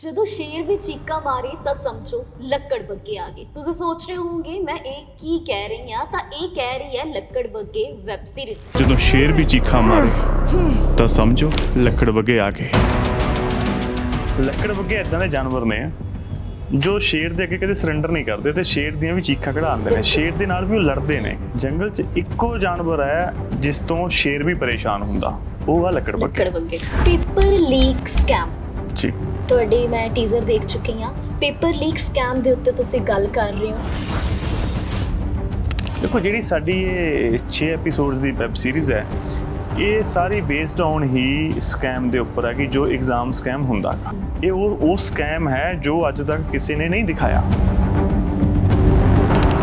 ਜਦੋਂ ਸ਼ੇਰ ਵੀ ਚੀਕਾਂ ਮਾਰੇ ਤਾਂ ਸਮਝੋ ਲੱਕੜ ਬੱਗੇ ਆ ਗਏ। ਤੁਸੀਂ ਸੋਚ ਰਹੇ ਹੋਵੋਗੇ ਮੈਂ ਇਹ ਕੀ ਕਹਿ ਰਹੀ ਹਾਂ? ਤਾਂ ਇਹ ਕਹਿ ਰਹੀ ਹੈ ਲੱਕੜ ਬੱਗੇ ਵੈਬ ਸੀਰੀਜ਼ ਜਦੋਂ ਸ਼ੇਰ ਵੀ ਚੀਖਾਂ ਮਾਰੇ ਤਾਂ ਸਮਝੋ ਲੱਕੜ ਵਗੇ ਆ ਗਏ। ਲੱਕੜ ਵਗੇ ਇਦਾਂ ਦੇ ਜਾਨਵਰ ਨੇ ਜੋ ਸ਼ੇਰ ਦੇ ਅੱਗੇ ਕਦੇ ਸਰੈਂਡਰ ਨਹੀਂ ਕਰਦੇ ਤੇ ਸ਼ੇਰ ਦੀਆਂ ਵੀ ਚੀਖਾਂ ਕਢਾਉਂਦੇ ਨੇ। ਸ਼ੇਰ ਦੇ ਨਾਲ ਵੀ ਉਹ ਲੜਦੇ ਨੇ। ਜੰਗਲ 'ਚ ਇੱਕੋ ਜਾਨਵਰ ਹੈ ਜਿਸ ਤੋਂ ਸ਼ੇਰ ਵੀ ਪਰੇਸ਼ਾਨ ਹੁੰਦਾ। ਉਹ ਆ ਲੱਕੜ ਲੱਕੜ ਬੱਗੇ ਬੱਗੇ ਪੇਪਰ ਲੀਕ ਸਕੈਮ ਜੀ। ਤੁਹਾਡੀ ਮੈਂ ਟੀਜ਼ਰ ਦੇਖ ਚੁੱਕੀ ਹਾਂ। ਪੇਪਰ ਲੀਕ ਸਕੈਮ ਦੇ ਉੱਤੇ ਤੁਸੀਂ ਗੱਲ ਕਰ ਰਹੇ ਹੋ। ਦੇਖੋ, ਜਿਹੜੀ ਸਾਡੀ ਇਹ 6 ਐਪੀਸੋਡਸ ਦੀ ਵੈਬ ਸੀਰੀਜ਼ ਹੈ, ਇਹ ਸਾਰੀ ਬੇਸਡ ਔਨ ਹੀ ਸਕੈਮ ਦੇ ਉੱਪਰ ਹੈ ਕਿ ਜੋ ਐਗਜ਼ਾਮ ਸਕੈਮ ਹੁੰਦਾ। ਇਹ ਉਹ ਉਹ ਸਕੈਮ ਹੈ ਜੋ ਅੱਜ ਤੱਕ ਕਿਸੇ ਨੇ ਨਹੀਂ ਦਿਖਾਇਆ।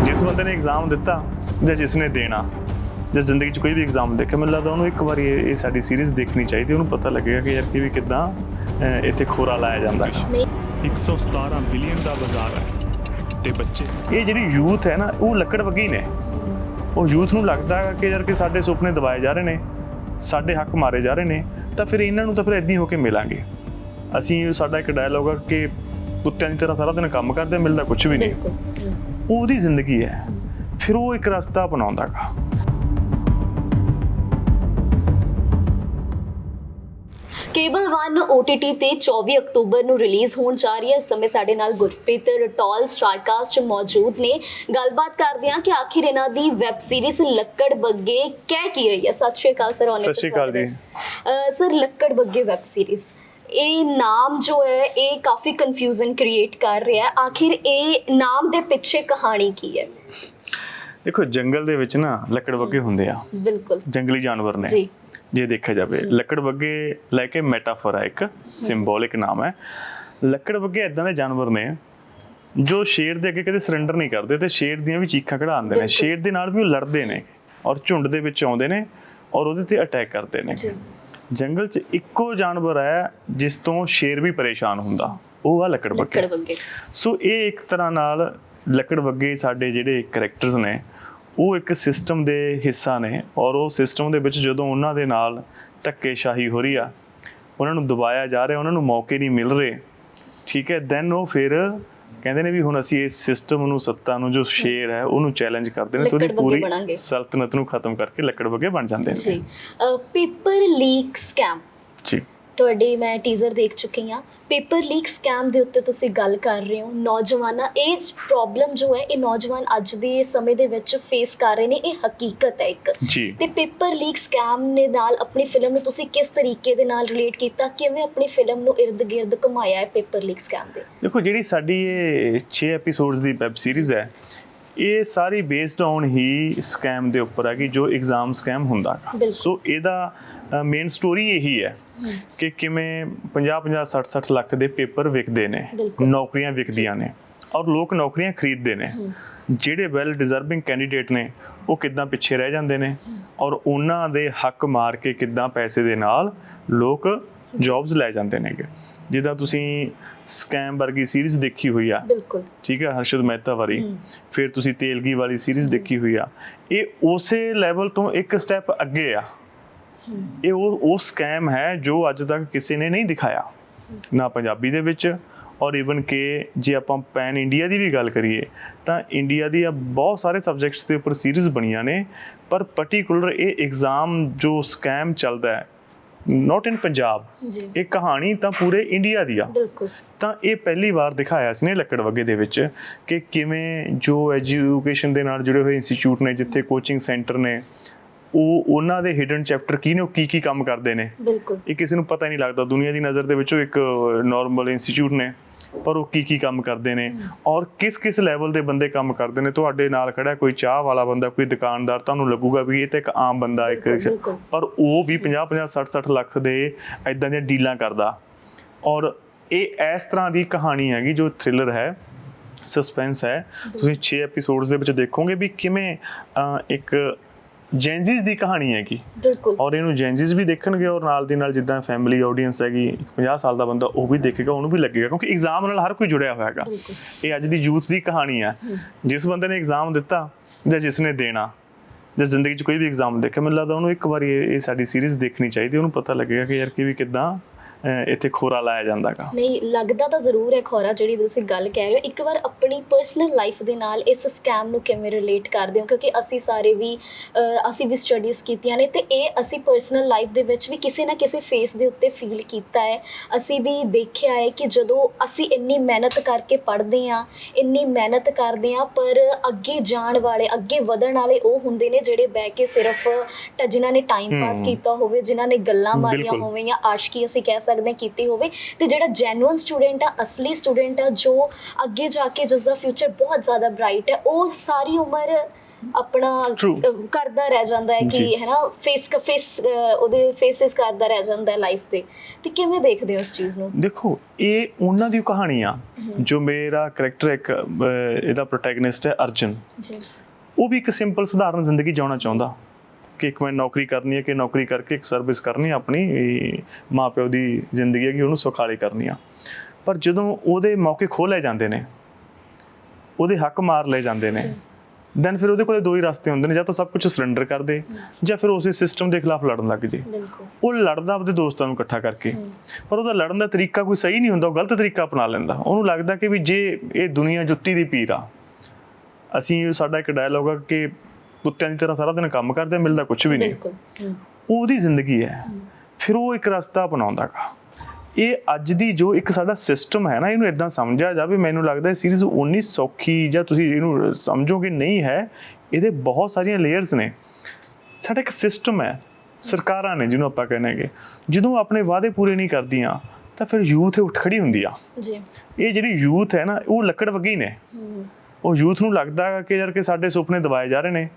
ਜਿਸ ਬੰਦੇ ਨੇ ਐਗਜ਼ਾਮ ਦਿੱਤਾ ਜਾਂ ਜਿਸ ਨੇ ਦੇਣਾ, ਜਾਂ ਜ਼ਿੰਦਗੀ 'ਚ ਕੋਈ ਵੀ ਐਗਜ਼ਾਮ ਦੇਖੇ, ਮੈਨੂੰ ਲੱਗਦਾ ਉਹਨੂੰ ਇੱਕ ਵਾਰੀ ਇਹ ਸਾਡੀ ਸੀਰੀਜ਼ ਦੇਖਣੀ ਚਾਹੀਦੀ, ਉਹਨੂੰ ਪਤਾ ਲੱਗੇਗਾ ਕਿ ਯਾਰ ਕਿਵੇਂ ਕਿਦਾਂ ਇੱਥੇ ਖੋਰਾ ਲਾਇਆ ਜਾਂਦਾ ਹੈ। ਨਹੀਂ 117 ਬਿਲੀਅਨ ਦਾ ਬਾਜ਼ਾਰ ਹੈ ਤੇ ਬੱਚੇ। ਇਹ ਜਿਹੜੀ ਯੂਥ ਹੈ ਨਾ ਉਹ ਲੱਕੜ ਵਗੀ ਨੇ। ਉਹ ਯੂਥ ਨੂੰ ਲੱਗਦਾ ਹੈ ਕਿ ਯਾਰ ਕਿ ਸਾਡੇ ਸੁਪਨੇ ਦਬਾਏ ਜਾ ਰਹੇ ਨੇ ਸਾਡੇ ਹੱਕ ਮਾਰੇ ਜਾ ਰਹੇ ਨੇ ਤਾਂ ਫਿਰ ਇਹਨਾਂ ਨੂੰ ਤਾਂ ਫਿਰ ਇਦਾਂ ਹੀ ਹੋ ਕੇ ਮਿਲਾਂਗੇ। ਅਸੀਂ ਸਾਡਾ ਇੱਕ ਡਾਇਲੋਗ ਹੈ ਕਿ ਕੁੱਤਿਆਂ ਦੀ ਤਰ੍ਹਾਂ ਸਾਰਾ ਦਿਨ ਕੰਮ ਕਰਦੇ ਮਿਲਦਾ ਕੁਝ ਵੀ ਨਹੀਂ। ਬਿਲਕੁਲ ਉਹਦੀ ਜ਼ਿੰਦਗੀ ਹੈ। ਫਿਰ ਉਹ ਇੱਕ ਰਸਤਾ ਅਪਣਾਉਂਦਾਗਾ ਕੇਬਲ 1 OTT ਤੇ 24 ਅਕਤੂਬਰ ਨੂੰ ਰਿਲੀਜ਼ ਹੋਣ ਜਾ ਰਹੀ ਹੈ। ਇਸ ਸਮੇਂ ਸਾਡੇ ਨਾਲ ਗੁਰਪ੍ਰੀਤ ਰਟੌਲ ਸਟਾਰਕਾਸਟ ਮੌਜੂਦ ਨੇ। ਗੱਲਬਾਤ ਕਰਦੇ ਹਾਂ ਕਿ ਆਖਿਰ ਇਹਨਾਂ ਦੀ ਵੈਬ ਸੀਰੀਜ਼ ਲੱਕੜ ਬੱਗੇ ਕਹਿ ਕੀ ਰਹੀ ਹੈ? ਸਤਿ ਸ਼੍ਰੀ ਅਕਾਲ ਸਰ ਔਨ ਸਤਿ ਸ਼੍ਰੀ ਅਕਾਲ ਜੀ। ਸਰ ਲੱਕੜ ਬੱਗੇ ਵੈਬ ਸੀਰੀਜ਼। ਇਹ ਨਾਮ ਜੋ ਹੈ ਇਹ ਕਾਫੀ ਕਨਫਿਊਜ਼ਨ ਕ੍ਰੀਏਟ ਕਰ ਰਿਹਾ ਹੈ। ਆਖਿਰ ਇਹ ਨਾਮ ਦੇ ਪਿੱਛੇ ਕਹਾਣੀ ਕੀ ਹੈ? ਦੇਖੋ ਜੰਗਲ ਦੇ ਵਿੱਚ ਨਾ ਲੱਕੜ ਵਗੇ ਹੁੰਦੇ ਆ। ਬਿਲਕੁਲ। ਜੰਗਲੀ ਜਾਨਵਰ ਨੇ। ਜੀ। ਜੇ ਦੇਖਿਆ ਜਾਵੇ ਲੱਕੜ ਬੱਗੇ ਲੈ ਕੇ ਮੈਟਾਫਰ ਹੈ ਇੱਕ ਸਿੰਬੋਲਿਕ ਨਾਮ ਹੈ। ਲੱਕੜ ਬੱਗੇ ਇਦਾਂ ਦੇ ਜਾਨਵਰ ਨੇ ਜੋ ਸ਼ੇਰ ਦੇ ਅੱਗੇ ਕਦੇ ਸਰੈਂਡਰ ਨਹੀਂ ਕਰਦੇ ਤੇ ਸ਼ੇਰ ਦੀਆਂ ਵੀ ਚੀਖਾਂ ਕਢਾਉਂਦੇ ਨੇ। ਸ਼ੇਰ ਦੇ ਨਾਲ ਵੀ ਉਹ ਲੜਦੇ ਨੇ ਔਰ ਝੁੰਡ ਦੇ ਵਿੱਚ ਆਉਂਦੇ ਨੇ ਔਰ ਉਹਦੇ ਤੇ ਅਟੈਕ ਕਰਦੇ ਨੇ। ਜੰਗਲ 'ਚ ਇੱਕੋ ਜਾਨਵਰ ਹੈ ਜਿਸ ਤੋਂ ਸ਼ੇਰ ਵੀ ਪਰੇਸ਼ਾਨ ਹੁੰਦਾ। ਉਹ ਆ ਲੱਕੜ ਬੱਗੇ ਸੋ ਇਹ ਇੱਕ ਤਰ੍ਹਾਂ ਨਾਲ ਲੱਕੜ ਬੱਗੇ ਸਾਡੇ ਜਿਹੜੇ ਕੈਰੈਕਟਰਸ ਨੇ ਉਹ ਇੱਕ ਸਿਸਟਮ ਦੇ ਹਿੱਸਾ ਨੇ ਔਰ ਉਹ ਸਿਸਟਮ ਦੇ ਵਿੱਚ ਜਦੋਂ ਉਹਨਾਂ ਦੇ ਨਾਲ ਧੱਕੇਸ਼ਾਹੀ ਹੋ ਰਹੀ ਆ ਉਹਨਾਂ ਨੂੰ ਦਬਾਇਆ ਜਾ ਰਿਹਾ ਉਹਨਾਂ ਨੂੰ ਮੌਕੇ ਨਹੀਂ ਮਿਲ ਰਹੇ। ਠੀਕ ਹੈ ਦੈਨ ਉਹ ਫਿਰ ਕਹਿੰਦੇ ਨੇ ਵੀ ਹੁਣ ਅਸੀਂ ਇਸ ਸਿਸਟਮ ਨੂੰ ਸੱਤਾ ਨੂੰ ਜੋ ਸ਼ੇਰ ਹੈ ਉਹਨੂੰ ਚੈਲੰਜ ਕਰਦੇ ਨੇ ਤੇ ਉਹਦੀ ਪੂਰੀ। ਸਲਤਨਤ ਨੂੰ ਖਤਮ ਕਰਕੇ ਲੱਕੜ ਬੱਗੇ ਬਣ ਜਾਂਦੇ ਨੇ। ਜੀ ਪੇਪਰ ਲੀਕ ਸਕੈਮ ਜੀ। ਤੁਹਾਡੀ ਮੈਂ ਟੀਜ਼ਰ ਦੇਖ ਚੁੱਕੀ ਹਾਂ। ਪੇਪਰ ਲੀਕ ਸਕੈਮ ਦੇ ਉੱਤੇ ਤੁਸੀਂ ਗੱਲ ਕਰ ਰਹੇ ਹੋ। ਨੌਜਵਾਨਾਂ ਇਹ ਪ੍ਰੋਬਲਮ ਜੋ ਹੈ ਇਹ ਨੌਜਵਾਨ ਅੱਜ ਦੇ ਸਮੇਂ ਦੇ ਵਿੱਚ ਫੇਸ ਕਰ ਰਹੇ ਨੇ। ਇਹ ਹਕੀਕਤ ਹੈ ਇੱਕ। ਤੇ ਪੇਪਰ ਲੀਕ ਸਕੈਮ ਨੇ ਨਾਲ ਆਪਣੀ ਫਿਲਮ ਨੂੰ ਤੁਸੀਂ ਕਿਸ ਤਰੀਕੇ ਦੇ ਨਾਲ ਰਿਲੇਟ ਕੀਤਾ? ਕਿਵੇਂ ਆਪਣੀ ਫਿਲਮ ਨੂੰ ird-gird ਘੁਮਾਇਆ ਹੈ ਪੇਪਰ ਲੀਕ ਸਕੈਮ ਦੇ? ਦੇਖੋ ਜਿਹੜੀ ਸਾਡੀ ਇਹ 6 ਐਪੀਸੋਡਸ ਦੀ ਵੈਬ ਸੀਰੀਜ਼ ਹੈ ਇਹ ਸਾਰੀ ਬੇਸਡ ਔਨ ਹੀ ਸਕੈਮ ਦੇ ਉੱਪਰ ਹੈ ਕਿ ਜੋ ਐਗਜ਼ਾਮ ਸਕੈਮ ਹੁੰਦਾ। ਸੋ ਇਹਦਾ ਮੇਨ ਸਟੋਰੀ ਇਹੀ ਹੈ ਕਿ ਕਿਵੇਂ 50 50 60 60 ਲੱਖ ਦੇ ਪੇਪਰ ਵਿਕਦੇ ਨੇ। ਨੌਕਰੀਆਂ ਵਿਕਦੀਆਂ ਨੇ ਔਰ ਲੋਕ ਨੌਕਰੀਆਂ ਖਰੀਦਦੇ ਨੇ। ਜਿਹੜੇ ਵੈਲ ਡਿਜ਼ਰਵਿੰਗ ਕੈਂਡੀਡੇਟ ਨੇ ਉਹ ਕਿੱਦਾਂ ਪਿੱਛੇ ਰਹਿ ਜਾਂਦੇ ਨੇ ਔਰ ਉਹਨਾਂ ਦੇ ਹੱਕ ਮਾਰ ਕੇ ਕਿੱਦਾਂ ਪੈਸੇ ਦੇ ਨਾਲ ਲੋਕ ਜੌਬਸ ਲੈ ਜਾਂਦੇ ਨੇਗੇ। ਜਿੱਦਾਂ ਤੁਸੀਂ ਸਕੈਮ ਵਰਗੀ ਸੀਰੀਜ਼ ਦੇਖੀ ਹੋਈ ਆ। ਬਿਲਕੁਲ। ਠੀਕ ਹੈ ਹਰਸ਼ਦ ਮਹਿਤਾ ਵਾਲੀ। ਫਿਰ ਤੁਸੀਂ ਤੇਲਗੀ ਵਾਲੀ ਸੀਰੀਜ਼ ਦੇਖੀ ਹੋਈ ਆ। ਇਹ ਉਸੇ ਲੈਵਲ ਤੋਂ ਇੱਕ ਸਟੈਪ ਅੱਗੇ ਆ। ਇਹ ਉਹ ਉਹ ਸਕੈਮ ਹੈ ਜੋ ਅੱਜ ਤੱਕ ਕਿਸੇ ਨੇ ਨਹੀਂ ਦਿਖਾਇਆ ਨਾ ਪੰਜਾਬੀ ਦੇ ਵਿੱਚ ਔਰ ਇਵਨ ਕਿ ਜੇ ਆਪਾਂ ਪੈਨ ਇੰਡੀਆ ਦੀ ਵੀ ਗੱਲ ਕਰੀਏ ਤਾਂ ਇੰਡੀਆ ਦੀਆਂ ਬਹੁਤ ਸਾਰੇ ਸਬਜੈਕਟਸ ਦੇ ਉੱਪਰ ਸੀਰੀਜ਼ ਬਣੀਆਂ ਨੇ ਪਰ ਪਾਰਟਿਕੂਲਰ ਇਹ ਐਗਜ਼ਾਮ ਜੋ ਸਕੈਮ ਚੱਲਦਾ ਹੈ ਨਾਟ ਇਨ ਪੰਜਾਬ ਇਹ ਕਹਾਣੀ ਤਾਂ ਪੂਰੇ ਇੰਡੀਆ ਦੀ ਆ। ਬਿਲਕੁਲ। ਤਾਂ ਇਹ ਪਹਿਲੀ ਵਾਰ ਦਿਖਾਇਆ ਸੀ ਨੇ ਲੱਕੜ ਵਗੇ ਦੇ ਵਿੱਚ ਕਿ ਕਿਵੇਂ ਜੋ ਐਜੂਕੇਸ਼ਨ ਦੇ ਨਾਲ ਜੁੜੇ ਹੋਏ ਇੰਸਟੀਚਿਊਟ ਨੇ ਜਿੱਥੇ ਕੋਚਿੰਗ ਸੈਂਟਰ ਨੇ ਉਹ ਉਹਨਾਂ ਦੇ ਹਿਡਨ ਚੈਪਟਰ ਕੀ ਨੇ ਉਹ ਕੀ ਕੀ ਕੰਮ ਕਰਦੇ ਨੇ? ਬਿਲਕੁਲ। ਇਹ ਕਿਸੇ ਨੂੰ ਪਤਾ ਹੀ ਨਹੀਂ ਲੱਗਦਾ। ਦੁਨੀਆ ਦੀ ਨਜ਼ਰ ਦੇ ਵਿੱਚ ਉਹ ਇੱਕ ਨਾਰਮਲ ਇੰਸਟੀਚਿਊਟ ਨੇ ਪਰ ਉਹ ਕੀ ਕੀ ਕੰਮ ਕਰਦੇ ਨੇ ਔਰ ਕਿਸ ਕਿਸ ਲੈਵਲ ਦੇ ਬੰਦੇ ਕੰਮ ਕਰਦੇ ਨੇ। ਤੁਹਾਡੇ ਨਾਲ ਖੜਾ ਕੋਈ ਚਾਹ ਵਾਲਾ ਬੰਦਾ ਕੋਈ ਦੁਕਾਨਦਾਰ ਤੁਹਾਨੂੰ ਲੱਗੂਗਾ ਵੀ ਇਹ ਤਾਂ ਇੱਕ ਆਮ ਬੰਦਾ ਇੱਕ। ਪਰ ਉਹ ਵੀ 50 50 60 60 ਲੱਖ ਦੇ ਐਦਾਂ ਦੀਆਂ ਡੀਲਾਂ ਕਰਦਾ। ਔਰ ਇਹ ਇਸ ਤਰ੍ਹਾਂ ਦੀ ਕਹਾਣੀ ਹੈਗੀ ਜੋ ਥ੍ਰਿਲਰ ਹੈ ਸਸਪੈਂਸ ਹੈ। ਤੁਸੀਂ 6 ਐਪੀਸੋਡਸ ਦੇ ਵਿੱਚ ਦੇਖੋਗੇ ਵੀ ਕਿਵੇਂ ਇੱਕ ਜੈਂਜ਼ੀਸ ਦੀ ਕਹਾਣੀ ਹੈਗੀ। ਬਿਲਕੁਲ। ਔਰ ਇਹਨੂੰ ਜੈਂਜ਼ੀਸ ਵੀ ਦੇਖਣਗੇ ਔਰ ਨਾਲ ਦੀ ਨਾਲ ਜਿੱਦਾਂ ਫੈਮਿਲੀ ਆਡੀਅנס ਹੈਗੀ ਇੱਕ 50 ਸਾਲ ਦਾ ਬੰਦਾ ਉਹ ਵੀ ਦੇਖੇਗਾ ਉਹਨੂੰ ਵੀ ਲੱਗੇਗਾ ਕਿਉਂਕਿ ਐਗਜ਼ਾਮ ਨਾਲ ਹਰ ਕੋਈ ਜੁੜਿਆ ਹੋਇਆ ਹੈਗਾ। ਇਹ ਅੱਜ ਦੀ ਯੂਥ ਦੀ ਕਹਾਣੀ ਹੈ। ਜਿਸ ਬੰਦੇ ਨੇ ਐਗਜ਼ਾਮ ਦਿੱਤਾ ਜਾਂ ਜਿਸ ਨੇ ਦੇਣਾ ਜੇ ਜ਼ਿੰਦਗੀ 'ਚ ਕੋਈ ਵੀ ਐਗਜ਼ਾਮ ਦੇਖੇ ਮੈਨੂੰ ਲੱਗਦਾ ਉਹਨੂੰ ਇੱਕ ਵਾਰੀ ਇਹ ਸਾਡੀ ਸੀਰੀਜ਼ ਦੇਖਣੀ ਚਾਹੀਦੀ ਉਹਨੂੰ ਪਤਾ ਲੱਗੇਗਾ ਕਿ ਯਾਰ ਕਿ ਵੀ ਕਿਦਾਂ ਇੱਥੇ ਖੋਰਾ ਲਾਇਆ ਜਾਂਦਾਗਾ ਨਹੀਂ ਲੱਗਦਾ ਤਾਂ ਜ਼ਰੂਰ ਹੈ ਖੋਰਾ ਜਿਹੜੀ ਤੁਸੀਂ ਗੱਲ ਕਹਿ ਰਹੇ ਹੋ ਇੱਕ ਵਾਰ ਆਪਣੀ ਪਰਸਨਲ ਲਾਈਫ ਦੇ ਨਾਲ ਇਸ ਸਕੈਮ ਨੂੰ ਕਿਵੇਂ ਰਿਲੇਟ ਕਰਦੇ ਹੋ ਕਿਉਂਕਿ ਅਸੀਂ ਸਾਰੇ ਵੀ ਅਸੀਂ ਵੀ ਸਟੱਡੀਜ਼ ਕੀਤੀਆਂ ਨੇ ਤੇ ਇਹ ਅਸੀਂ ਪਰਸਨਲ ਲਾਈਫ ਦੇ ਵਿੱਚ ਵੀ ਕਿਸੇ ਨਾ ਕਿਸੇ ਫੇਸ ਦੇ ਉੱਤੇ ਫੀਲ ਕੀਤਾ ਹੈ ਅਸੀਂ ਵੀ ਦੇਖਿਆ ਹੈ ਕਿ ਜਦੋਂ ਅਸੀਂ ਇੰਨੀ ਮਿਹਨਤ ਕਰਕੇ ਪੜ੍ਹਦੇ ਹਾਂ ਇੰਨੀ ਮਿਹਨਤ ਕਰਦੇ ਹਾਂ ਪਰ ਅੱਗੇ ਜਾਣ ਵਾਲੇ ਅੱਗੇ ਵਧਣ ਵਾਲੇ ਉਹ ਹੁੰਦੇ ਨੇ ਜਿਹੜੇ ਬਹਿ ਕੇ ਸਿਰਫ ਜਿਨ੍ਹਾਂ ਨੇ ਟਾਈਮ ਪਾਸ। ਕੀਤਾ ਹੋਵੇ ਜਿਨ੍ਹਾਂ ਨੇ ਗੱਲਾਂ ਮਾਰੀਆਂ। ਹੋਵੇ ਜਾਂ ਆਸ਼ਕੀ ਅਸੀਂ ਕਹਿ ਸਕਦੇ ਕੀਤੀ ਹੋਵੇ ਤੇ ਜਿਹੜਾ ਜੈਨੂਇਨ ਸਟੂਡੈਂਟ ਆ ਅਸਲੀ ਸਟੂਡੈਂਟ ਆ ਜੋ ਅੱਗੇ ਜਾ ਕੇ ਜਿਸ ਦਾ ਫਿਊਚਰ ਬਹੁਤ ਜ਼ਿਆਦਾ ਬ੍ਰਾਈਟ ਹੈ ਉਹ ਸਾਰੀ ਉਮਰ ਆਪਣਾ ਕਰਦਾ ਰਹਿ ਜਾਂਦਾ ਹੈ ਕਿ। ਹੈ ਨਾ ਫੇਸ ਫੇਸ ਉਹਦੇ ਫੇਸਿਸ ਕਰਦਾ ਰਹਿ ਜਾਂਦਾ ਹੈ ਲਾਈਫ ਦੇ। ਤੇ ਕਿਵੇਂ ਦੇਖਦੇ ਹੋ ਇਸ ਚੀਜ਼ ਨੂੰ? ਦੇਖੋ ਇਹ ਉਹਨਾਂ ਦੀ ਕਹਾਣੀ ਆ ਜੋ ਮੇਰਾ ਕੈਰੈਕਟਰ ਇੱਕ ਇਹਦਾ ਪ੍ਰੋਟੈਗਨਿਸਟ ਹੈ ਅਰਜਨ। ਜੀ। ਉਹ ਵੀ ਇੱਕ ਸਿੰਪਲ ਸਧਾਰਨ ਜ਼ਿੰਦਗੀ ਜਿਉਣਾ ਚਾਹੁੰਦਾ। ਕਿ ਇੱਕ ਮੈਂ ਨੌਕਰੀ ਕਰਨੀ ਹੈ ਕਿ ਨੌਕਰੀ ਕਰਕੇ ਇੱਕ ਸਰਵਿਸ ਕਰਨੀ ਆਪਣੀ ਮਾਪਿਓ ਦੀ ਜ਼ਿੰਦਗੀ ਹੈ ਕਿ ਉਹਨੂੰ ਸੁਖਾਲੀ ਕਰਨੀ ਆ। ਪਰ ਜਦੋਂ ਉਹਦੇ ਮੌਕੇ ਖੋਹ ਲਏ ਜਾਂਦੇ ਨੇ ਉਹਦੇ ਹੱਕ ਮਾਰ ਲਏ ਜਾਂਦੇ ਨੇ ਦੈਨ ਫਿਰ ਉਹਦੇ ਕੋਲੇ ਦੋ ਹੀ ਰਸਤੇ ਹੁੰਦੇ ਨੇ ਜਾਂ ਤਾਂ ਸਭ ਕੁਝ ਸਰੈਂਡਰ ਕਰ ਦੇ ਜਾਂ ਫਿਰ ਉਸੇ ਸਿਸਟਮ ਦੇ ਖਿਲਾਫ ਲੜਨ ਲੱਗ ਜੇ। ਉਹ ਲੜਦਾ ਆਪਣੇ ਦੋਸਤਾਂ ਨੂੰ ਇਕੱਠਾ ਕਰਕੇ। ਪਰ ਉਹਦਾ ਲੜਨ ਦਾ ਤਰੀਕਾ ਕੋਈ ਸਹੀ ਨਹੀਂ ਹੁੰਦਾ ਉਹ ਗਲਤ ਤਰੀਕਾ ਅਪਣਾ ਲੈਂਦਾ। ਉਹਨੂੰ ਲੱਗਦਾ ਕਿ ਵੀ ਜੇ ਇਹ ਦੁਨੀਆ ਜੁੱਤੀ ਦੀ ਪੀਰ ਆ ਅਸੀਂ ਸਾਡਾ ਇੱਕ ਡਾਇਲੋਗ ਆ ਕਿ ਕੁੱਤਿਆਂ ਦੀ ਤਰ੍ਹਾਂ ਸਾਰਾ ਦਿਨ ਕੰਮ ਕਰਦੇ ਮਿਲਦਾ ਕੁਝ ਵੀ ਨਹੀਂ। ਬਿਲਕੁਲ ਉਹਦੀ ਜ਼ਿੰਦਗੀ ਹੈ। ਫਿਰ ਉਹ ਇੱਕ ਰਸਤਾ ਅਪਣਾਉਂਦਾਗਾ। ਇਹ ਅੱਜ ਦੀ ਜੋ ਇੱਕ ਸਾਡਾ ਸਿਸਟਮ ਹੈ ਨਾ ਇਹਨੂੰ ਇਦਾਂ ਸਮਝਿਆ ਜਾਵੇ ਮੈਨੂੰ ਲੱਗਦਾ ਸੀਰੀਜ਼ ਉਨੀ ਸੌਖੀ ਜਾਂ ਤੁਸੀਂ ਇਹਨੂੰ ਸਮਝੋਗੇ ਨਹੀਂ ਹੈ ਇਹਦੇ ਬਹੁਤ ਸਾਰੀਆਂ ਲੇਅਰਸ ਨੇ। ਸਾਡਾ ਇੱਕ ਸਿਸਟਮ ਹੈ ਸਰਕਾਰਾਂ ਨੇ ਜਿਹਨੂੰ ਆਪਾਂ ਕਹਿੰਦੇ ਜਦੋਂ ਆਪਣੇ ਵਾਅਦੇ ਪੂਰੇ ਨਹੀਂ ਕਰਦੀਆਂ ਤਾਂ ਫਿਰ ਯੂਥ ਉੱਠ ਖੜੀ ਹੁੰਦੀ ਆ। ਜੀ। ਇਹ ਜਿਹੜੀ ਯੂਥ ਹੈ ਨਾ ਉਹ ਲੱਕੜ ਵਗੀ ਨੇ। ਉਹ ਯੂਥ ਨੂੰ ਲੱਗਦਾ ਕਿ ਯਾਰ ਕਿ ਸਾਡੇ ਸੁਪਨੇ ਦਬਾਏ ਜਾ ਰਹੇ ਨੇ।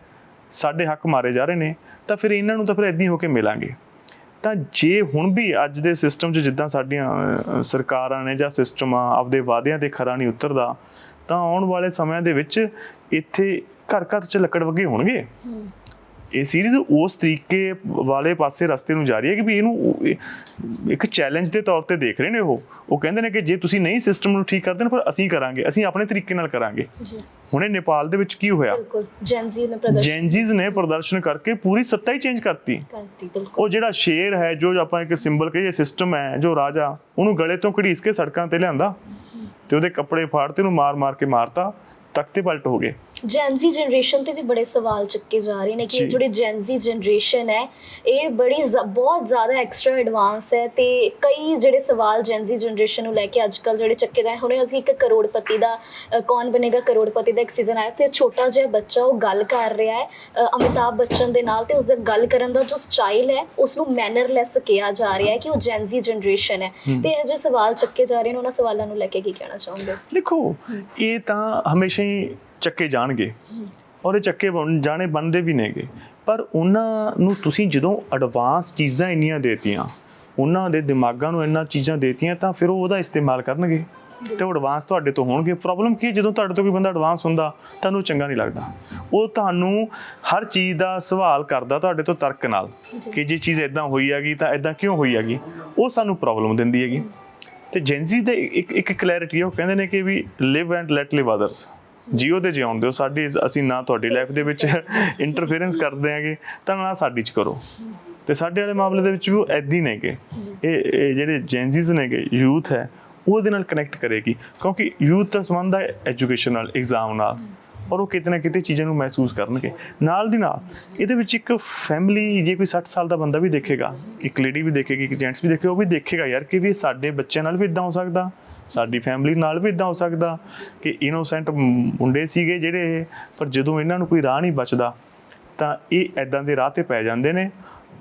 ਸਾਡੇ ਹੱਕ ਮਾਰੇ ਜਾ ਰਹੇ ਨੇ, ਤਾਂ ਫਿਰ ਇਹਨਾਂ ਨੂੰ ਤਾਂ ਫਿਰ ਇਦਾਂ ਹੋ ਕੇ ਮਿਲਾਂਗੇ। ਤਾਂ ਜੇ ਹੁਣ ਵੀ ਅੱਜ ਦੇ ਸਿਸਟਮ 'ਚ ਜਿੱਦਾਂ ਸਾਡੀਆਂ ਸਰਕਾਰਾਂ ਨੇ ਜਾਂ ਸਿਸਟਮ ਆ, ਆਪਦੇ ਵਾਅਦਿਆਂ ਤੇ ਖਰਾ ਨਹੀਂ ਉਤਰਦਾ, ਤਾਂ ਆਉਣ ਵਾਲੇ ਸਮਿਆਂ ਦੇ ਵਿੱਚ ਇੱਥੇ ਘਰ ਘਰ 'ਚ ਲੱਕੜ ਵੱਗੇ ਹੋਣਗੇ। ਇਹ ਸੀਰੀਜ਼ ਉਸ ਤਰੀਕੇ ਵਾਲੇ ਪਾਸੇ ਰਸਤੇ ਨੂੰ ਜਾ ਰਹੀ ਹੈ ਕਿ ਵੀ ਇਹਨੂੰ ਇੱਕ ਚੈਲੰਜ ਦੇ ਤੌਰ ਤੇ ਦੇਖ ਰਹੇ ਨੇ ਉਹ। ਉਹ ਕਹਿੰਦੇ ਨੇ ਕਿ ਜੇ ਤੁਸੀਂ ਨਹੀਂ ਸਿਸਟਮ ਨੂੰ ਠੀਕ ਕਰਦੇ ਨਾ ਪਰ ਅਸੀਂ ਕਰਾਂਗੇ ਅਸੀਂ ਆਪਣੇ ਤਰੀਕੇ ਨਾਲ ਕਰਾਂਗੇ। ਜੀ। ਹੁਣੇ ਨੇਪਾਲ ਦੇ ਵਿੱਚ ਕੀ ਹੋਇਆ? ਬਿਲਕੁਲ ਜੈਨਜ਼ੀ ਨੇ ਪ੍ਰਦਰਸ਼ਨ ਜੈਨਜੀਜ਼ ਨੇ ਪ੍ਰਦਰਸ਼ਨ ਕਰਕੇ ਪੂਰੀ ਸੱਤਾ ਹੀ ਚੇਂਜ ਕਰਤੀ। ਕਰਤੀ ਬਿਲਕੁਲ। ਉਹ ਜਿਹੜਾ ਸ਼ੇਰ ਹੈ ਜੋ ਆਪਾਂ ਇੱਕ ਸਿੰਬਲ ਕਹੀਏ ਸਿਸਟਮ ਹੈ ਜੋ ਰਾਜਾ ਉਹਨੂੰ ਗਲੇ ਤੋਂ ਘੜੀਸ ਕੇ ਸੜਕਾਂ ਤੇ ਲਿਆਂਦਾ ਤੇ ਉਹਦੇ ਕੱਪੜੇ ਫਾੜ ਤੇ ਉਹਨੂੰ ਮਾਰ-ਮਾਰ ਕੇ ਮਾਰਤਾ। ਤਖਤੇ ਪਲਟ ਹੋ ਗਏ। ਜੈਨਜ਼ੀ ਜਨਰੇਸ਼ਨ ਤੇ ਵੀ ਬੜੇ ਸਵਾਲ ਚੱਕੇ ਜਾ ਰਹੇ ਨੇ ਕਿ ਇਹ। ਜਿਹੜੀ ਜੈਨਜ਼ੀ ਜਨਰੇਸ਼ਨ ਹੈ ਇਹ ਬੜੀ ਬਹੁਤ ਜ਼ਿਆਦਾ ਐਕਸਟਰਾ ਐਡਵਾਂਸ ਹੈ ਤੇ ਕਈ ਜਿਹੜੇ ਸਵਾਲ ਜੈਨਜ਼ੀ ਜਨਰੇਸ਼ਨ ਨੂੰ ਲੈ ਕੇ ਅੱਜਕੱਲ ਜਿਹੜੇ ਚੱਕੇ ਜਾਏ ਹੁਣੇ ਅਸੀਂ ਇੱਕ ਕਰੋੜਪਤੀ ਦਾ ਕੌਣ ਬਣੇਗਾ ਕਰੋੜਪਤੀ ਦਾ ਇੱਕ ਸੀਜ਼ਨ ਆਇਆ ਤੇ ਛੋਟਾ ਜਿਹਾ ਬੱਚਾ ਉਹ ਗੱਲ ਕਰ ਰਿਹਾ ਹੈ ਅਮਿਤਾਭ ਬੱਚਨ ਦੇ ਨਾਲ ਤੇ ਉਸ ਦਾ ਗੱਲ ਕਰਨ ਦਾ ਜੋ ਸਟਾਈਲ ਹੈ ਉਸ ਨੂੰ ਮੈਨਰਲੈਸ ਕਿਹਾ ਜਾ ਰਿਹਾ ਹੈ ਕਿ ਉਹ ਜੈਨਜ਼ੀ ਜਨਰੇਸ਼ਨ ਹੈ। ਤੇ ਇਹ ਜਿਹੇ ਸਵਾਲ ਚੱਕੇ ਜਾ ਰਹੇ ਨੇ ਉਹਨਾਂ ਸਵਾਲਾਂ ਨੂੰ ਲੈ ਕੇ ਕੀ ਕਹਿਣਾ ਚਾਹੋਗੇ? ਦੇਖੋ ਇਹ ਤਾਂ ਹਮੇਸ਼ਾ ਹੀ ਚੱਕੇ ਜਾਣਗੇ ਔਰ ਇਹ ਚੱਕੇ ਜਾਣੇ ਬਣਦੇ ਵੀ ਨੇਗੇ। ਪਰ ਉਹਨਾਂ ਨੂੰ ਤੁਸੀਂ ਜਦੋਂ ਐਡਵਾਂਸ ਚੀਜ਼ਾਂ ਇੰਨੀਆਂ ਦੇਤੀਆਂ ਉਹਨਾਂ ਦੇ ਦਿਮਾਗਾਂ ਨੂੰ ਇੰਨਾ ਚੀਜ਼ਾਂ ਦੇਤੀਆਂ ਤਾਂ ਫਿਰ ਉਹ ਉਹਦਾ ਇਸਤੇਮਾਲ ਕਰਨਗੇ। ਤੇ ਐਡਵਾਂਸ ਤੁਹਾਡੇ ਤੋਂ ਹੋਣਗੇ। ਪ੍ਰੋਬਲਮ ਕੀ ਜਦੋਂ ਤੁਹਾਡੇ ਤੋਂ ਕੋਈ ਬੰਦਾ ਐਡਵਾਂਸ ਹੁੰਦਾ ਤੁਹਾਨੂੰ ਚੰਗਾ ਨਹੀਂ ਲੱਗਦਾ। ਉਹ ਤੁਹਾਨੂੰ ਹਰ ਚੀਜ਼ ਦਾ ਸਵਾਲ ਕਰਦਾ ਤੁਹਾਡੇ ਤੋਂ ਤਰਕ ਨਾਲ। ਕਿ ਜੇ ਚੀਜ਼ ਇਦਾਂ ਹੋਈ ਹੈਗੀ ਤਾਂ ਇਦਾਂ ਕਿਉਂ ਹੋਈ ਹੈਗੀ? ਉਹ ਸਾਨੂੰ ਪ੍ਰੋਬਲਮ ਦਿੰਦੀ ਹੈਗੀ। ਤੇ ਜੈਨਜ਼ੀ ਦੇ ਇੱਕ ਇੱਕ ਕਲੈਰਿਟੀ ਉਹ ਕਹਿੰਦੇ ਨੇ ਕਿ ਵੀ live and let live others JIO ਤੇ ਜਿਉਣ ਦਿਓ ਸਾਡੀ ਅਸੀਂ ਨਾ ਤੁਹਾਡੀ ਲਾਈਫ ਦੇ ਵਿੱਚ ਇੰਟਰਫੇਰੈਂਸ ਕਰਦੇ ਆਂਗੇ ਤਾਂ ਨਾ ਸਾਡੀ ਚ ਕਰੋ। ਤੇ ਸਾਡੇ ਵਾਲੇ ਮਾਮਲੇ ਦੇ ਵਿੱਚ ਵੀ ਉਹ ਐਦੀ ਨੇਗੇ ਇਹ ਜਿਹੜੇ ਜੈਨਜ਼ੀਜ਼ ਨੇਗੇ ਯੂਥ ਹੈ ਉਹ ਉਹਦੇ ਨਾਲ ਕਨੈਕਟ ਕਰੇਗੀ। ਕਿਉਂਕਿ ਯੂਥ ਦਾ ਸੰਬੰਧ ਹੈ ਐਜੂਕੇਸ਼ਨ ਨਾਲ ਐਗਜ਼ਾਮ ਨਾਲ। ਔਰ ਉਹ ਕਿਤੇ ਨਾ ਕਿਤੇ ਚੀਜ਼ਾਂ ਨੂੰ ਮਹਿਸੂਸ ਕਰਨਗੇ। ਨਾਲ ਦੀ ਨਾਲ ਇਹਦੇ ਵਿੱਚ ਇੱਕ ਫੈਮਿਲੀ ਜੇ ਕੋਈ 60 ਸਾਲ ਦਾ ਬੰਦਾ ਵੀ ਦੇਖੇਗਾ ਇੱਕ ਲੇਡੀ ਵੀ ਦੇਖੇਗੀ ਇੱਕ ਜੈਂਟਸ ਵੀ ਦੇਖੇਗਾ ਉਹ ਵੀ ਦੇਖੇਗਾ ਯਾਰ ਕਿ ਵੀ ਸਾਡੇ ਬੱਚਿਆਂ ਨਾਲ ਵੀ ਇਦਾਂ ਹੋ ਸਕਦਾ। ਸਾਡੀ ਫੈਮਿਲੀ ਨਾਲ ਵੀ ਇਦਾਂ ਹੋ ਸਕਦਾ ਕਿ ਇਨੋਸੈਂਟ ਮੁੰਡੇ ਸੀਗੇ ਜਿਹੜੇ ਪਰ ਜਦੋਂ ਇਹਨਾਂ ਨੂੰ ਕੋਈ ਰਾਹ ਨਹੀਂ ਬਚਦਾ ਤਾਂ ਇਹ ਐਦਾਂ ਦੇ ਰਾਹ ਤੇ ਪੈ ਜਾਂਦੇ ਨੇ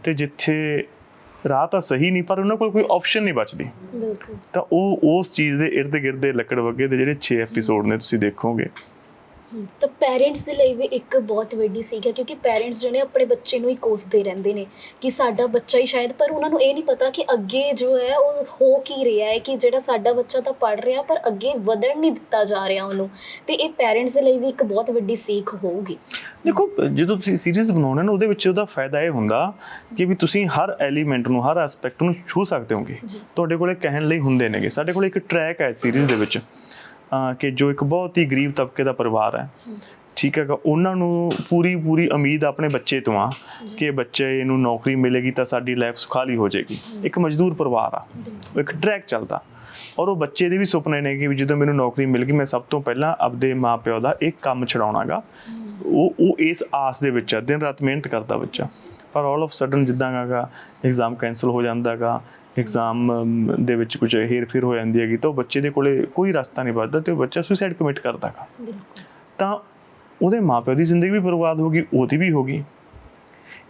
ਤੇ ਜਿੱਥੇ ਰਾਹ ਤਾਂ ਸਹੀ ਨਹੀਂ ਪਰ ਉਹਨਾਂ ਕੋਲ ਕੋਈ ਆਪਸ਼ਨ ਨਹੀਂ ਬਚਦੀ। ਬਿਲਕੁਲ। ਤਾਂ ਉਹ ਉਸ ਚੀਜ਼ ਦੇ ਇਰਦ ਗਿਰਦ ਦੇ ਲੱਕੜ ਵਗੇ ਦੇ ਜਿਹੜੇ 6 ਐਪੀਸੋਡ ਨੇ ਤੁਸੀਂ ਦੇਖੋਗੇ। ਤਾਂ ਪੇਰੈਂਟਸ ਦੇ ਲਈ ਵੀ ਇੱਕ ਬਹੁਤ ਵੱਡੀ ਸੀਖ ਹੈ ਕਿਉਂਕਿ ਪੇਰੈਂਟਸ ਜਿਹੜੇ ਆਪਣੇ ਬੱਚੇ ਨੂੰ ਹੀ ਕੋਸਦੇ ਰਹਿੰਦੇ ਨੇ ਕਿ ਸਾਡਾ ਬੱਚਾ ਹੀ ਸ਼ਾਇਦ ਪਰ ਉਹਨਾਂ ਨੂੰ ਇਹ ਨਹੀਂ ਪਤਾ ਕਿ ਅੱਗੇ ਜੋ ਹੈ ਉਹ ਹੋ ਕੀ ਰਿਹਾ ਹੈ ਕਿ ਜਿਹੜਾ ਸਾਡਾ ਬੱਚਾ ਤਾਂ ਪੜ ਰਿਹਾ ਪਰ ਅੱਗੇ ਵਧਣ ਨਹੀਂ ਦਿੱਤਾ ਜਾ ਰਿਹਾ ਉਹਨੂੰ। ਤੇ ਇਹ ਪੇਰੈਂਟਸ ਦੇ ਲਈ ਵੀ ਇੱਕ ਬਹੁਤ ਵੱਡੀ ਸੀਖ ਹੋਊਗੀ। ਦੇਖੋ ਜਦੋਂ ਤੁਸੀਂ ਸੀਰੀਜ਼ ਬਣਾਉਣੇ ਨਾ ਉਹਦੇ ਵਿੱਚ ਉਹਦਾ ਫਾਇਦਾ ਇਹ ਹੁੰਦਾ ਕਿ ਵੀ ਤੁਸੀਂ ਹਰ ਐਲੀਮੈਂਟ ਨੂੰ ਹਰ ਐਸਪੈਕਟ ਨੂੰ ਛੂ ਸਕਦੇ ਹੋਗੇ। ਤੁਹਾਡੇ ਕੋਲੇ ਕਹਿਣ ਲਈ ਹੁੰਦੇ ਨੇਗੇ। ਸਾਡੇ ਕੋਲੇ ਇੱਕ ਟਰੈਕ ਹੈ ਸੀਰੀਜ਼ ਦੇ ਵਿੱਚ। ਕਿ ਜੋ ਇੱਕ ਬਹੁਤ ਹੀ ਗਰੀਬ ਤਬਕੇ ਦਾ ਪਰਿਵਾਰ ਹੈ। ਠੀਕ ਹੈਗਾ ਉਹਨਾਂ ਨੂੰ ਪੂਰੀ ਪੂਰੀ ਉਮੀਦ ਆਪਣੇ ਬੱਚੇ ਤੋਂ ਆ ਕਿ ਬੱਚੇ ਨੂੰ ਨੌਕਰੀ ਮਿਲੇਗੀ ਤਾਂ ਸਾਡੀ ਲਾਈਫ ਸੁਖਾਲੀ ਹੋ ਜਾਏਗੀ। ਇੱਕ ਮਜ਼ਦੂਰ ਪਰਿਵਾਰ ਆ। ਇੱਕ ਟਰੈਕ ਚੱਲਦਾ। ਔਰ ਉਹ ਬੱਚੇ ਦੇ ਵੀ ਸੁਪਨੇ ਨੇ ਕਿ ਜਦੋਂ ਮੈਨੂੰ ਨੌਕਰੀ ਮਿਲ ਗਈ ਮੈਂ ਸਭ ਤੋਂ ਪਹਿਲਾਂ ਆਪਦੇ ਮਾਪਿਓ ਦਾ ਇੱਕ ਕੰਮ ਛਡਾਉਣਾਗਾ। ਉਹ ਉਹ ਇਸ ਆਸ ਦੇ ਵਿੱਚ ਆ ਦਿਨ ਰਾਤ ਮਿਹਨਤ ਕਰਦਾ ਬੱਚਾ। ਪਰ ਆਲ ਆਫ ਸਡਨ ਜਿੱਦਾਂ ਗਾ ਐਗਜ਼ਾਮ ਕੈਨਸਲ ਹੋ ਜਾਂਦਾਗਾ ਐਗਜ਼ਾਮ ਦੇ ਵਿੱਚ ਕੁਝ ਹੇਰ ਫੇਰ ਹੋ ਜਾਂਦੀ ਹੈਗੀ ਤਾਂ ਉਹ ਬੱਚੇ ਦੇ ਕੋਲੇ ਕੋਈ ਰਸਤਾ ਨਹੀਂ ਬਚਦਾ ਤੇ ਉਹ ਬੱਚਾ ਸੁਸਾਈਡ ਕਮਿਟ ਕਰਦਾਗਾ। ਬਿਲਕੁਲ। ਤਾਂ ਉਹਦੇ ਮਾਪਿਆਂ ਦੀ ਜ਼ਿੰਦਗੀ ਵੀ ਬਰਬਾਦ ਹੋ ਗਈ ਉਹਦੀ ਵੀ ਹੋ ਗਈ।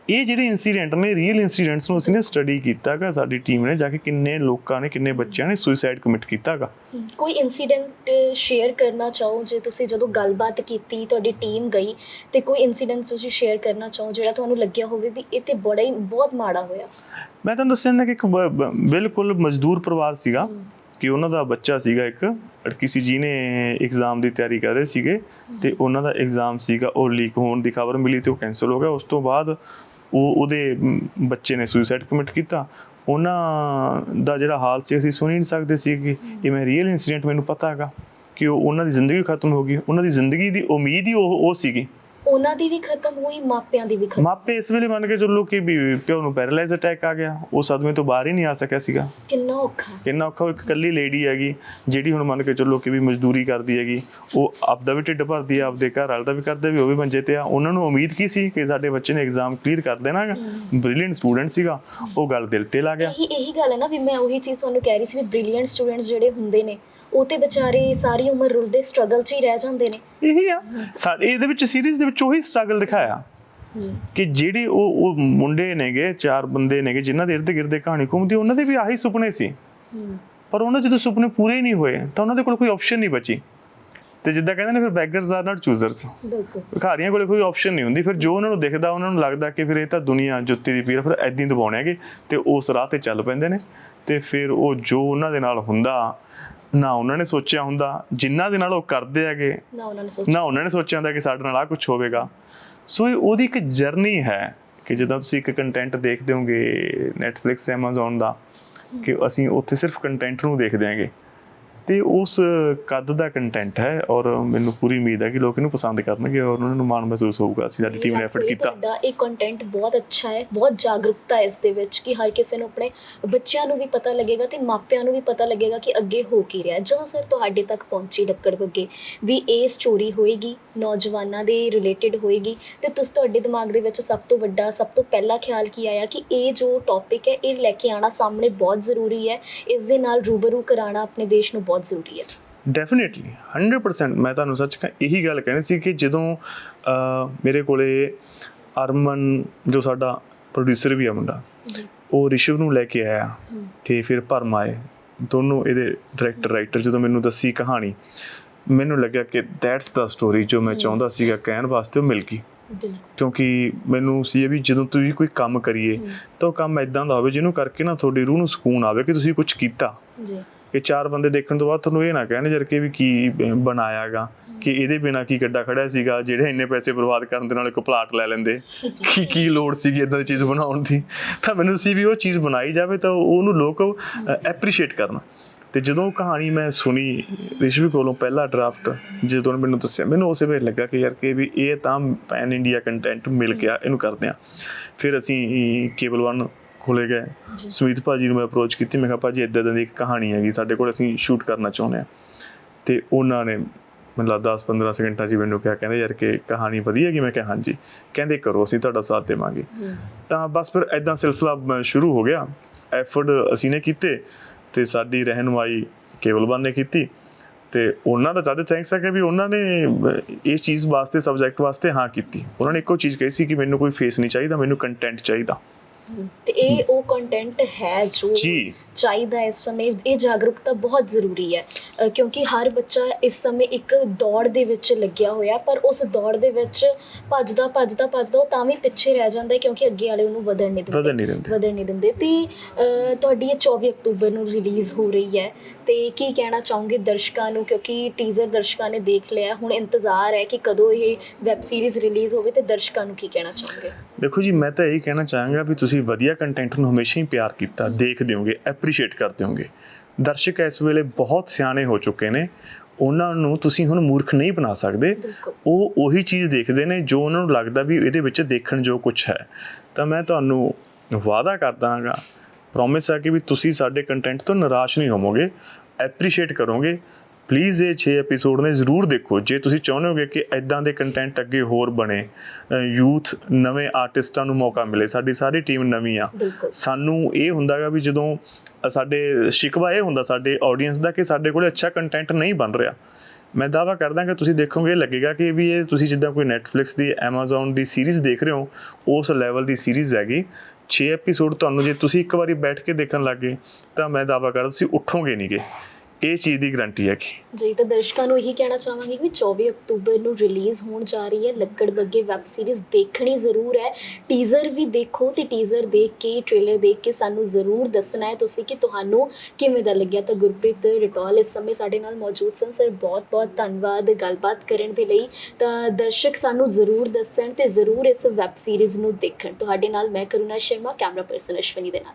ਇਹ ਜਿਹੜੇ ਇਨਸੀਡੈਂਟ ਨੇ ਰੀਅਲ ਇਨਸੀਡੈਂਟਸ ਨੂੰ ਅਸੀਂ ਨੇ ਸਟੱਡੀ ਕੀਤਾਗਾ ਸਾਡੀ ਟੀਮ ਨੇ ਜਾ ਕੇ ਕਿੰਨੇ ਲੋਕਾਂ ਨੇ ਕਿੰਨੇ ਬੱਚਿਆਂ ਨੇ ਸੁਸਾਈਡ ਕਮਿਟ ਕੀਤਾਗਾ। ਕੋਈ ਇਨਸੀਡੈਂਟ ਸ਼ੇਅਰ ਕਰਨਾ ਚਾਹੋ ਜੇ ਤੁਸੀਂ ਜਦੋਂ ਗੱਲਬਾਤ ਕੀਤੀ ਤੁਹਾਡੀ ਟੀਮ ਗਈ ਤੇ ਕੋਈ ਇਨਸੀਡੈਂਟ ਤੁਸੀਂ ਸ਼ੇਅਰ ਕਰਨਾ ਚਾਹੋ ਜਿਹੜਾ ਤੁਹਾਨੂੰ ਲੱਗਿਆ ਹੋਵੇ ਵੀ ਇਹ ਤੇ ਬੜਾ ਹੀ ਬਹੁਤ ਮਾੜਾ ਹੋਇਆ? ਮੈਂ ਤੁਹਾਨੂੰ ਦੱਸਿਆ ਨਾ ਕਿ ਇੱਕ ਬਿਲਕੁਲ ਮਜ਼ਦੂਰ ਪਰਿਵਾਰ ਸੀਗਾ ਕਿ ਉਹਨਾਂ ਦਾ ਬੱਚਾ ਸੀਗਾ ਇੱਕ ਲੜਕੀ ਸੀ ਜਿਹਨੇ ਐਗਜ਼ਾਮ ਦੀ ਤਿਆਰੀ ਕਰ ਰਹੇ ਸੀਗੇ ਤੇ ਉਹਨਾਂ ਦਾ ਐਗਜ਼ਾਮ ਸੀਗਾ ਉਹ ਲੀਕ ਹੋਣ ਦੀ ਖਬਰ ਮਿਲੀ ਤੇ ਉਹ ਕੈਨਸਲ ਹੋ ਗਿਆ। ਉਸ ਤੋਂ ਬਾਅਦ ਉਹ ਉਹਦੇ ਬੱਚੇ ਨੇ ਸੁਸਾਈਡ ਕਮਿਟ ਕੀਤਾ। ਉਹਨਾਂ ਦਾ ਜਿਹੜਾ ਹਾਲ ਸੀ, ਅਸੀਂ ਸੁਣ ਹੀ ਨਹੀਂ ਸਕਦੇ ਸੀ ਕਿ ਇਹ ਮੈਂ ਰੀਅਲ ਇਨਸੀਡੈਂਟ ਮੈਨੂੰ ਪਤਾ ਹੈਗਾ ਕਿ ਉਹ ਉਹਨਾਂ ਦੀ ਜ਼ਿੰਦਗੀ ਖਤਮ ਹੋ ਗਈ। ਉਹਨਾਂ ਦੀ ਜ਼ਿੰਦਗੀ ਦੀ ਉਮੀਦ ਹੀ ਉਹ ਉਹ ਸੀਗੀ। ਉਹਨਾਂ ਦੀ ਵੀ ਖਤਮ ਹੋਈ ਮਾਪਿਆਂ ਦੀ ਵੀ ਖਤਮ ਮਾਪੇ ਇਸ ਵੇਲੇ ਮੰਨ ਕੇ ਚੱਲੋ ਕਿ ਵੀ ਪਿਓ ਨੂੰ ਪੈਰਾਲਾਈਜ਼ ਅਟੈਕ ਆ ਗਿਆ ਉਹ ਸਦਮੇ ਤੋਂ ਬਾਹਰ ਹੀ ਨਹੀਂ ਆ ਸਕਿਆ ਸੀਗਾ। ਕਿੰਨਾ ਔਖਾ। ਕਿੰਨਾ ਔਖਾ ਇੱਕ ਇਕੱਲੀ ਲੇਡੀ ਹੈਗੀ ਜਿਹੜੀ ਹੁਣ ਮੰਨ ਕੇ ਚੱਲੋ ਕਿ ਵੀ ਮਜ਼ਦੂਰੀ ਕਰਦੀ ਹੈਗੀ ਉਹ ਆਪਦਾ ਵੀ ਢਿੱਡ ਭਰਦੀ ਹੈ ਆਪਦੇ ਘਰ ਵਾਲੇ ਦਾ ਵੀ ਕਰਦੇ ਵੀ ਉਹ ਵੀ ਮੰਜੇ ਤੇ ਆ। ਉਹਨਾਂ ਨੂੰ ਉਮੀਦ ਕੀ ਸੀ ਕਿ ਸਾਡੇ ਬੱਚੇ ਨੇ ਐਗਜ਼ਾਮ ਕਲੀਅਰ ਕਰ ਦੇਣਾ ਬ੍ਰਿਲੀਅੰਟ ਸਟੂਡੈਂਟ ਸੀਗਾ ਉਹ ਗੱਲ ਦਿਲ ਤੇ ਲੱਗ ਗਿਆ। ਇਹੀ ਇਹੀ ਗੱਲ ਹੈ ਨਾ ਵੀ ਮੈਂ ਉਹੀ ਚੀਜ਼ ਤੁਹਾਨੂੰ ਕਹਿ ਰਹੀ ਸੀ ਵੀ ਬ੍ਰਿਲੀਅੰਟ ਸਟੂਡੈਂਟਸ ਜਿਹੜੇ ਹੁੰਦੇ ਨੇ ਉਹ ਤੇ ਵਿਚਾਰੇ ਸਾਰੀ ਉਮਰ ਰੁਲਦੇ ਸਟਰਗਲ 'ਚ ਹੀ ਰਹਿ ਜਾਂਦੇ ਨੇ। ਇਹੀ ਆ। ਸਾਡੇ ਇਹਦੇ ਵਿੱਚ ਸੀਰੀਜ਼ ਦੇ ਵਿੱਚ ਉਹੀ ਸਟਰਗਲ ਦਿਖਾਇਆ। ਜੀ। ਕਿ ਜਿਹੜੇ ਉਹ ਉਹ ਮੁੰਡੇ ਨੇਗੇ ਚਾਰ ਬੰਦੇ ਨੇਗੇ ਜਿਨ੍ਹਾਂ ਦੇ ਇਰਦ ਗਿਰਦ ਕਹਾਣੀ ਘੁੰਮਦੀ ਉਹਨਾਂ ਦੇ ਵੀ ਆਹੀ ਸੁਪਨੇ ਸੀ। ਹੂੰ। ਪਰ ਉਹਨਾਂ ਦੇ ਜਦੋਂ ਸੁਪਨੇ ਪੂਰੇ ਨਹੀਂ ਹੋਏ ਤਾਂ ਉਹਨਾਂ ਦੇ ਕੋਲ ਕੋਈ ਆਪਸ਼ਨ ਨਹੀਂ ਬਚੀ। ਤੇ ਜਿੱਦਾਂ ਕਹਿੰਦੇ ਨੇ ਫਿਰ ਬੈਗਰਸ ਆਰ ਨਾਟ ਚੂਜ਼ਰਸ ਬਿਲਕੁਲ। ਭਿਖਾਰੀਆਂ ਕੋਲੇ ਕੋਈ ਆਪਸ਼ਨ ਨਹੀਂ ਹੁੰਦੀ। ਫਿਰ ਜੋ ਉਹਨਾਂ ਨੂੰ ਦਿਖਦਾ ਉਹਨਾਂ ਨੂੰ ਲੱਗਦਾ ਕਿ ਫਿਰ ਇਹ ਤਾਂ ਦੁਨੀਆ ਜੁੱਤੀ ਦੀ ਪੀਰ ਆ, ਫਿਰ ਐਦਾਂ ਹੀ ਦਬਾਉਣੇ ਹੈਗੇ। ਤੇ ਉਸ ਰਾਹ ਤੇ ਚੱਲ ਪੈਂਦੇ ਨੇ। ਤੇ ਫਿਰ ਉਹ ਜੋ ਉਹਨਾਂ ਦੇ ਨਾਲ ਹੁੰਦਾ ਨਾ ਉਹਨਾਂ ਨੇ ਸੋਚਿਆ ਹੁੰਦਾ ਜਿਨ੍ਹਾਂ ਦੇ ਨਾਲ ਉਹ ਕਰਦੇ ਹੈਗੇ ਨਾ ਉਹਨਾਂ ਨੇ ਸੋਚ ਨਾ ਉਹਨਾਂ ਨੇ ਸੋਚਿਆ ਹੁੰਦਾ ਕਿ ਸਾਡੇ ਨਾਲ ਆ ਕੁਝ ਹੋਵੇਗਾ। ਸੋ ਇਹ ਉਹਦੀ ਇੱਕ ਜਰਨੀ ਹੈ ਕਿ ਜਦੋਂ ਤੁਸੀਂ ਇੱਕ ਕੰਟੈਂਟ ਦੇਖਦੇ ਹੋਗੇ Netflix Amazon ਦਾ ਕਿ ਅਸੀਂ ਉੱਥੇ ਸਿਰਫ ਕੰਟੈਂਟ ਨੂੰ ਦੇਖਦੇ ਹਾਂਗੇ। ਤੇ ਉਸ ਕੱਦ ਦਾ ਕੰਟੈਂਟ ਹੈ ਔਰ ਮੈਨੂੰ ਪੂਰੀ ਉਮੀਦ ਹੈ ਕਿ ਲੋਕ ਇਹਨੂੰ ਪਸੰਦ ਕਰਨਗੇ ਔਰ ਉਹਨਾਂ ਨੂੰ ਮਾਣ ਮਹਿਸੂਸ ਹੋਊਗਾ। ਅਸੀਂ ਸਾਡੀ ਟੀਮ ਨੇ ਐਫਰਟ ਕੀਤਾ। ਤੁਹਾਡਾ ਇਹ ਕੰਟੈਂਟ ਬਹੁਤ ਅੱਛਾ ਹੈ ਬਹੁਤ ਜਾਗਰੂਕਤਾ ਹੈ ਇਸ ਦੇ ਵਿੱਚ ਕਿ ਹਰ ਕਿਸੇ ਨੂੰ ਆਪਣੇ ਬੱਚਿਆਂ ਨੂੰ ਵੀ ਪਤਾ ਲੱਗੇਗਾ ਤੇ ਮਾਪਿਆਂ ਨੂੰ ਵੀ ਪਤਾ ਲੱਗੇਗਾ ਕਿ ਅੱਗੇ ਹੋ ਕੀ ਰਿਹਾ। ਜਦੋਂ ਸਰ ਤੁਹਾਡੇ ਤੱਕ ਪਹੁੰਚੀ ਲੱਕੜ ਬੱਗੇ ਵੀ ਇਹ ਸਟੋਰੀ ਹੋਏਗੀ ਨੌਜਵਾਨਾਂ ਦੇ ਰਿਲੇਟਡ ਹੋਏਗੀ ਤੇ ਤੁਸੀਂ ਤੁਹਾਡੇ ਦਿਮਾਗ ਦੇ ਵਿੱਚ ਸਭ ਤੋਂ ਵੱਡਾ ਸਭ ਤੋਂ ਪਹਿਲਾ ਖਿਆਲ ਕੀ ਆਇਆ ਕਿ ਇਹ ਜੋ ਟੌਪਿਕ ਹੈ ਇਹ ਲੈ ਕੇ ਆਣਾ ਸਾਹਮਣੇ ਬਹੁਤ ਜ਼ਰੂਰੀ ਹੈ। ਇਸ ਦੇ ਨਾਲ ਰੂਬਰੂ ਕਰਾਉਣਾ ਆਪਣੇ ਦੇਸ਼ ਨੂੰ ਬਹੁਤ ਜ਼ਰੂਰੀ ਹੈ। ਡੈਫੀਨਿਟਲੀ 100% ਮੈਂ ਤੁਹਾਨੂੰ ਸੱਚ ਕਹਾਂ ਇਹੀ ਗੱਲ ਕਹਿਣੀ ਸੀ ਕਿ ਜਦੋਂ ਮੇਰੇ ਕੋਲੇ ਅਰਮਨ ਜੋ ਸਾਡਾ ਪ੍ਰੋਡਿਊਸਰ ਵੀ ਆ ਮੁੰਡਾ ਉਹ ਰਿਸ਼ਵ ਨੂੰ ਲੈ ਕੇ ਆਇਆ। ਤੇ ਫਿਰ ਭਰਮ ਆਏ। ਦੋਨੋਂ ਇਹਦੇ ਡਾਇਰੈਕਟਰ ਰਾਈਟਰ ਜਦੋਂ ਮੈਨੂੰ ਦੱਸੀ ਕਹਾਣੀ ਮੈਨੂੰ ਲੱਗਿਆ ਕਿ ਦੈਟਸ ਦਾ ਸਟੋਰੀ ਜੋ ਮੈਂ ਚਾਹੁੰਦਾ ਸੀਗਾ ਕਹਿਣ ਵਾਸਤੇ ਉਹ ਮਿਲ ਗਈ। ਕਿਉਂਕਿ ਮੈਨੂੰ ਸੀ ਇਹ ਵੀ ਜਦੋਂ ਤੁਸੀਂ ਕੋਈ ਕੰਮ ਕਰੀਏ ਤਾਂ ਉਹ ਕੰਮ ਇਦਾਂ ਦਾ ਹੋਵੇ ਜਿਹਨੂੰ ਕਰਕੇ ਨਾ ਤੁਹਾਡੀ ਰੂਹ ਨੂੰ ਸਕੂਨ ਆਵੇ ਕਿ ਤੁਸੀਂ ਕੁਝ ਕੀਤਾ। ਜੀ। ਇਹ ਚਾਰ ਬੰਦੇ ਦੇਖਣ ਤੋਂ ਬਾਅਦ ਤੁਹਾਨੂੰ ਇਹ ਨਾ ਕਹਿਣ ਜਰ ਕਿ ਵੀ ਕੀ ਬ- ਬਣਾਇਆਗਾ, ਕਿ ਇਹਦੇ ਬਿਨਾ ਕੀ ਗੱਡਾ ਖੜਿਆ ਸੀਗਾ, ਜਿਹੜੇ ਇੰਨੇ ਪੈਸੇ ਬਰਬਾਦ ਕਰਨ ਦੇ ਨਾਲ ਇੱਕ ਪਲਾਟ ਲੈ ਲੈਂਦੇ। ਕੀ ਕੀ ਲੋੜ ਸੀਗੀ ਇਦਾਂ ਦੀ ਚੀਜ਼ ਬਣਾਉਣ ਦੀ? ਤਾਂ ਮੈਨੂੰ ਸੀ ਵੀ ਉਹ ਚੀਜ਼ ਬਣਾਈ ਜਾਵੇ ਤਾਂ ਉਹਨੂੰ ਲੋਕ ਐਪਰੀਸ਼ੀਏਟ ਕਰਨ। ਤੇ ਜਦੋਂ ਕਹਾਣੀ ਮੈਂ ਸੁਣੀ ਰਿਸ਼ਵੀ ਕੋਲੋਂ ਪਹਿਲਾ ਡਰਾਫਟ ਜਦੋਂ ਮੈਨੂੰ ਦੱਸਿਆ, ਮੈਨੂੰ ਉਸੇ ਵੇਲੇ ਲੱਗਾ ਕਿ ਯਾਰ ਕਿ ਵੀ ਇਹ ਤਾਂ ਪੈਨ ਇੰਡੀਆ ਕੰਟੈਂਟ ਮਿਲ ਗਿਆ, ਇਹਨੂੰ ਕਰਦੇ ਆ। ਫਿਰ ਅਸੀਂ ਕੇਬਲ 1 ਖੋਲੇ ਗਏ। ਜੀ। ਸੁਮੀਤ ਭਾਜੀ ਨੂੰ ਮੈਂ ਅਪਰੋਚ ਕੀਤੀ ਮੈਂ ਕਿਹਾ ਭਾਜੀ ਇਦਾਂ ਦੀ ਇੱਕ ਕਹਾਣੀ ਹੈਗੀ ਸਾਡੇ ਕੋਲ ਅਸੀਂ ਸ਼ੂਟ ਕਰਨਾ ਚਾਹੁੰਦੇ ਆ ਤੇ ਉਹਨਾਂ ਨੇ ਮੈਨੂੰ ਲੱਗਦਾ 10 15 ਸਕਿੰਟਾਂ ਹੀ ਮੈਨੂੰ ਕਿਹਾ ਕਹਿੰਦੇ ਯਾਰ ਕਿ ਕਹਾਣੀ ਵਧੀਆ ਹੈਗੀ? ਮੈਂ ਕਿਹਾ ਹਾਂਜੀ। ਕਹਿੰਦੇ ਕਰੋ ਅਸੀਂ ਤੁਹਾਡਾ ਸਾਥ ਦੇਵਾਂਗੇ। ਤਾਂ ਬਸ ਫਿਰ ਐਦਾਂ ਸਿਲਸਿਲਾ ਸ਼ੁਰੂ ਹੋ ਗਿਆ। ਐਫਰਟ ਅਸੀਂ ਨੇ ਕੀਤੇ ਤੇ ਸਾਡੀ ਰਹਿਨਮਾਈ ਕੇਵਲ ਬੰਨ ਨੇ ਕੀਤੀ ਤੇ ਉਹਨਾਂ ਦਾ ਜ਼ਿਆਦਾ ਥੈਂਕਸ ਹੈ ਕਿ ਵੀ ਉਹਨਾਂ ਨੇ ਇਸ ਚੀਜ਼ ਵਾਸਤੇ ਸਬਜੈਕਟ ਵਾਸਤੇ ਹਾਂ ਕੀਤੀ। ਉਹਨਾਂ ਨੇ ਇੱਕੋ ਚੀਜ਼ ਕਹੀ ਸੀ ਕਿ ਮੈਨੂੰ ਕੋਈ ਫੇਸ ਨਹੀਂ ਚਾਹੀਦਾ ਮੈਨੂੰ ਕੰਟੈਂਟ ਚਾਹੀਦਾ। ਤੇ ਇਹ ਉਹ ਕੰਟੈਂਟ ਹੈ ਜੋ। ਚਾਹੀਦਾ ਇਸ ਸਮੇਂ। ਇਹ ਜਾਗਰੂਕਤਾ ਬਹੁਤ ਜ਼ਰੂਰੀ ਹੈ ਕਿਉਂਕਿ ਹਰ ਬੱਚਾ ਇਸ ਸਮੇਂ ਇੱਕ ਦੌੜ ਦੇ ਵਿੱਚ ਲੱਗਿਆ ਹੋਇਆ ਪਰ ਉਸ ਦੌੜ ਦੇ ਵਿੱਚ ਭੱਜਦਾ ਭੱਜਦਾ ਭੱਜਦਾ ਉਹ ਤਾਂ ਵੀ ਪਿੱਛੇ ਰਹਿ ਜਾਂਦਾ ਕਿਉਂਕਿ ਅੱਗੇ ਵਾਲੇ ਉਹਨੂੰ ਵਧਣ ਨਹੀਂ ਦਿੰਦੇ। ਵਧਣ ਨਹੀਂ ਦਿੰਦੇ। ਤੇ ਤੁਹਾਡੀ ਇਹ 24 ਅਕਤੂਬਰ ਨੂੰ ਰਿਲੀਜ਼ ਹੋ ਰਹੀ ਹੈ ਤੇ ਕੀ ਕਹਿਣਾ ਚਾਹੋਗੇ ਦਰਸ਼ਕਾਂ ਨੂੰ? ਕਿਉਂਕਿ ਟੀਜ਼ਰ ਦਰਸ਼ਕਾਂ ਨੇ ਦੇਖ ਲਿਆ ਹੁਣ ਇੰਤਜ਼ਾਰ ਹੈ ਕਿ ਕਦੋਂ ਇਹ ਵੈਬ ਸੀਰੀਜ਼ ਰਿਲੀਜ਼ ਹੋਵੇ ਤੇ ਦਰਸ਼ਕਾਂ ਨੂੰ ਕੀ ਕਹਿਣਾ ਚਾਹੋਗੇ? ਦੇਖੋ ਜੀ ਮੈਂ ਤਾਂ ਇਹੀ ਕਹਿਣਾ ਚਾਹਾਂਗਾ ਵੀ ਤੁਸੀਂ ਵਧੀਆ ਕੰਟੈਂਟ ਨੂੰ ਹਮੇਸ਼ਾ ਹੀ ਪਿਆਰ ਕੀਤਾ ਦੇਖਦੇ ਹੋਗੇ ਐਪਰੀਸ਼ੀਏਟ ਕਰਦੇ ਹੋਗੇ ਦਰਸ਼ਕ ਇਸ ਵੇਲੇ ਬਹੁਤ ਸਿਆਣੇ ਹੋ ਚੁੱਕੇ ਨੇ। ਉਹਨਾਂ ਨੂੰ ਤੁਸੀਂ ਹੁਣ ਮੂਰਖ ਨਹੀਂ ਬਣਾ ਸਕਦੇ। ਉਹ ਉਹੀ ਚੀਜ਼ ਦੇਖਦੇ ਨੇ ਜੋ ਉਹਨਾਂ ਨੂੰ ਲੱਗਦਾ ਵੀ ਇਹਦੇ ਵਿੱਚ ਦੇਖਣ ਜੋ ਕੁਝ ਹੈ। ਤਾਂ ਮੈਂ ਤੁਹਾਨੂੰ ਵਾਅਦਾ ਕਰਦਾ ਹਾਂਗਾ ਪ੍ਰੋਮਿਸ ਹੈ ਕਿ ਵੀ ਤੁਸੀਂ ਸਾਡੇ ਕੰਟੈਂਟ ਤੋਂ ਨਿਰਾਸ਼ ਨਹੀਂ ਹੋਵੋਗੇ ਐਪਰੀਸ਼ੀਏਟ ਕਰੋਗੇ। ਪਲੀਜ਼ ਇਹ 6 ਐਪੀਸੋਡ ਨੇ ਜ਼ਰੂਰ ਦੇਖੋ। ਜੇ ਤੁਸੀਂ ਚਾਹੁੰਦੇ ਹੋਗੇ ਕਿ ਐਦਾਂ ਦੇ ਕੰਟੈਂਟ ਅੱਗੇ ਹੋਰ ਬਣੇ ਯੂਥ ਨਵੇਂ ਆਰਟਿਸਟਾਂ ਨੂੰ ਮੌਕਾ ਮਿਲੇ ਸਾਡੀ ਸਾਰੀ ਟੀਮ ਨਵੀਂ ਆ। ਸਾਨੂੰ ਇਹ ਹੁੰਦਾਗਾ ਵੀ ਜਦੋਂ ਸਾਡੇ ਸ਼ਿਕਵਾ ਇਹ ਹੁੰਦਾ ਸਾਡੇ ਆਡੀਅנס ਦਾ ਕਿ ਸਾਡੇ ਕੋਲੇ ਅੱਛਾ ਕੰਟੈਂਟ ਨਹੀਂ ਬਣ ਰਿਹਾ। ਮੈਂ ਦਾਵਾ ਕਰਦਾ ਕਿ ਤੁਸੀਂ ਦੇਖੋਗੇ ਲੱਗੇਗਾ ਕਿ ਵੀ ਇਹ ਤੁਸੀਂ ਜਿੱਦਾਂ ਕੋਈ Netflix ਦੀ Amazon ਦੀ ਸੀਰੀਜ਼ ਦੇਖ ਰਹੇ ਹੋ ਉਸ ਲੈਵਲ ਦੀ ਸੀਰੀਜ਼ ਹੈਗੀ। 6 ਐਪੀਸੋਡ ਤੁਹਾਨੂੰ ਜੇ ਤੁਸੀਂ ਇੱਕ ਵਾਰੀ ਬੈਠ ਕੇ ਦੇਖਣ ਲੱਗੇ ਤਾਂ ਮੈਂ ਦਾਵਾ ਕਰਦਾ ਤੁਸੀਂ ਉੱਠੋਗੇ ਨਹੀਂਗੇ ਇਹ ਚੀਜ਼ ਦੀ ਗਾਰੰਟੀ ਹੈ ਕਿ ਜੀ, ਤਾਂ ਦਰਸ਼ਕਾਂ ਨੂੰ ਇਹੀ ਕਹਿਣਾ ਚਾਹਾਂਗੇ ਕਿ 24 ਅਕਤੂਬਰ ਨੂੰ ਰਿਲੀਜ਼ ਹੋਣ ਜਾ ਰਹੀ ਹੈ। ਲੱਕੜ ਬੱਗੇ ਵੈਬ ਸੀਰੀਜ਼ ਦੇਖਣੀ ਜ਼ਰੂਰ ਹੈ। ਟੀਜ਼ਰ ਵੀ ਦੇਖੋ ਤੇ ਟੀਜ਼ਰ ਦੇਖ ਕੇ ਟ੍ਰੇਲਰ ਦੇਖ ਕੇ ਸਾਨੂੰ ਜ਼ਰੂਰ ਦੱਸਣਾ ਹੈ। ਤੁਸੀਂ ਕਿ ਤੁਹਾਨੂੰ ਕਿਵੇਂ ਦਾ ਲੱਗਿਆ? ਤਾਂ ਗੁਰਪ੍ਰੀਤ ਰਟੋਲ ਇਸ ਸਮੇਂ ਸਾਡੇ ਨਾਲ ਮੌਜੂਦ ਸਨ। ਸਰ, ਬਹੁਤ ਬਹੁਤ ਧੰਨਵਾਦ ਗੱਲਬਾਤ ਕਰਨ ਦੇ ਲਈ। ਤਾਂ ਦਰਸ਼ਕ ਸਾਨੂੰ ਜ਼ਰੂਰ ਦੱਸਣ ਤੇ ਜ਼ਰੂਰ ਇਸ ਵੈਬ ਸੀਰੀਜ਼ ਨੂੰ ਦੇਖਣ। ਤੁਹਾਡੇ ਨਾਲ ਮੈਂ ਕਰੁਣਾ ਸ਼ਰਮਾ ਕੈਮਰਾ ਪਰਸਨ ਅਸ਼ਵਨੀ ਦੇ ਨਾਲ।